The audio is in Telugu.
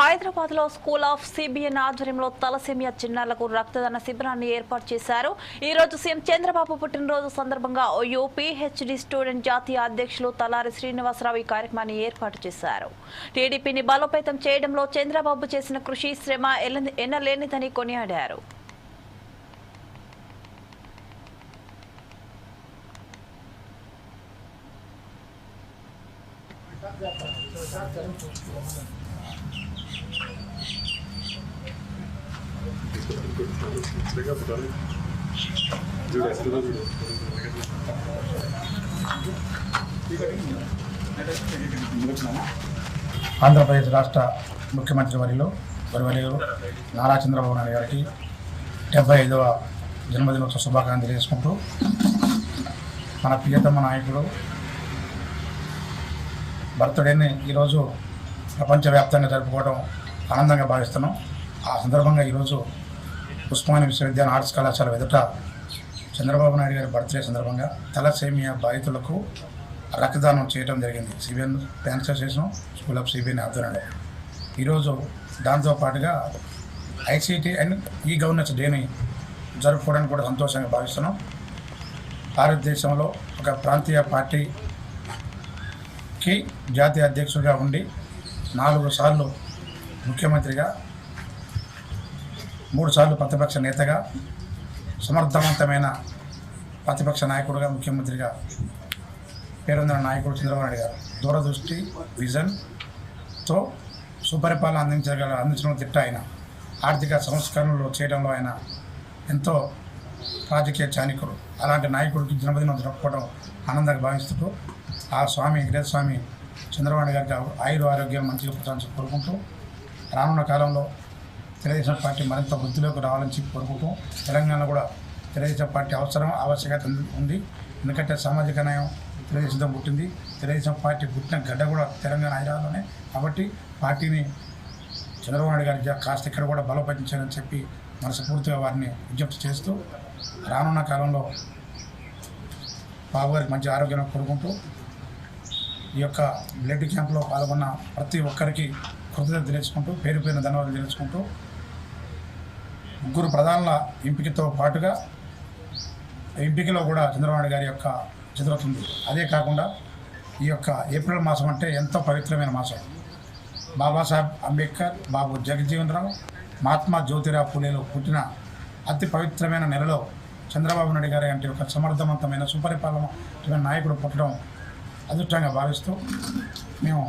హైదరాబాద్లో స్కూల్ ఆఫ్ సిబిఎన్ ఆధ్వర్యంలో తలసేమియా చిన్నారులకు రక్తదాన శిబిరాన్ని ఏర్పాటు చేశారు. ఈ రోజు సీఎం చంద్రబాబు పుట్టినరోజు సందర్భంగా ఓయూ పిహెచ్డి స్టూడెంట్ జాతీయ అధ్యక్షులు తలారి శ్రీనివాసరావు ఈ కార్యక్రమాన్ని ఏర్పాటు చేశారు. టీడీపీని బలోపేతం చేయడంలో చంద్రబాబు చేసిన కృషి శ్రమ ఎల్ల- ఎన్నలేనిదని కొనియాడారు. ఆంధ్రప్రదేశ్ రాష్ట్ర ముఖ్యమంత్రి వర్యులు వరివలేరు నారా చంద్రబాబు నాయుడు గారికి డెబ్బై ఐదవ జన్మదినోత్సవ శుభాకాంక్షలు తెలియజేసుకుంటూ మన ప్రియతమ నాయకుడు బర్త్డేని ఈరోజు ప్రపంచవ్యాప్తంగా జరుపుకోవడం ఆనందంగా భావిస్తున్నాం. ఆ సందర్భంగా ఈరోజు ఉస్మానియా విశ్వవిద్యాలయం ఆర్ట్స్ కళాశాల ఎదుట చంద్రబాబు నాయుడు గారి బర్త్డే సందర్భంగా తలసేమియా బాధితులకు రక్తదానం చేయడం జరిగింది. CBN plan association school of CBN ఆధ్వర్యంలో. ఈరోజు దాంతో పాటుగా ఐసీటీ అండ్ ఈ గవర్నెన్స్ డేని జరుపుకోవడానికి కూడా సంతోషంగా భావిస్తున్నాం. భారతదేశంలో ఒక ప్రాంతీయ పార్టీకి జాతీయ అధ్యక్షుడిగా ఉండి నాలుగు సార్లు ముఖ్యమంత్రిగా మూడు సార్లు ప్రతిపక్ష నేతగా సమర్థవంతమైన ప్రతిపక్ష నాయకుడుగా ముఖ్యమంత్రిగా పేరొందిన నాయకుడు చంద్రబాబు నాయుడు గారు. దూరదృష్టి విజన్తో సుపరిపాలన అందించగల అందించడం తిట్ట ఆయన. ఆర్థిక సంస్కరణలు చేయడంలో ఆయన ఎంతో రాజకీయ చాణికుడు. అలాంటి నాయకుడికి జన్మదినం జరుపుకోవడం ఆనందంగా భావిస్తూ ఆ స్వామి వెంకటేశ్వర స్వామి చంద్రబాబు గారి గారికి ఆయుర ఆరోగ్యం మంచిగా పుట్టాలని కోరుకుంటూ రానున్న కాలంలో తెలుగుదేశం పార్టీ మరింత వృద్ధిలోకి రావాలని చెప్పి కోరుకుంటూ తెలంగాణ కూడా తెలుగుదేశం పార్టీ అవసరం ఆవశ్యకత ఉంది. ఎందుకంటే సామాజిక న్యాయం తెలుగుదేశంతో పుట్టింది. తెలుగుదేశం పార్టీ పుట్టిన గడ్డ కూడా తెలంగాణ హైదరాబాద్లోనే. కాబట్టి పార్టీని చంద్రబాబు నాయుడు గారి కాస్త ఇక్కడ కూడా బలోపేతించాలని చెప్పి మనస్ఫూర్తిగా వారిని విజ్ఞప్తి చేస్తూ రానున్న కాలంలో బాబు గారికి మంచి ఆరోగ్యం కోరుకుంటూ ఈ యొక్క బ్లడ్ క్యాంప్లో పాల్గొన్న ప్రతి ఒక్కరికి కృతజ్ఞత తెలుసుకుంటూ పేరు పేరున ధన్యవాదాలు తెలుసుకుంటూ ముగ్గురు ప్రధానుల ఎంపికతో పాటుగా ఎంపికలో కూడా చంద్రబాబు గారి యొక్క చిత్రతుంది అదే కాకుండా ఈ యొక్క ఏప్రిల్ మాసం అంటే ఎంతో పవిత్రమైన మాసం. బాబాసాహెబ్ అంబేద్కర్ బాబు జగజ్జీవన్ రావు మహాత్మా జ్యోతిరావు పూలేలో పుట్టిన అతి పవిత్రమైన నెలలో చంద్రబాబు నాయుడు గారి అంటే ఒక సమర్థవంతమైన సుపరిపాలన నాయకుడు పుట్టడం అదృష్టంగా భావిస్తూ మేము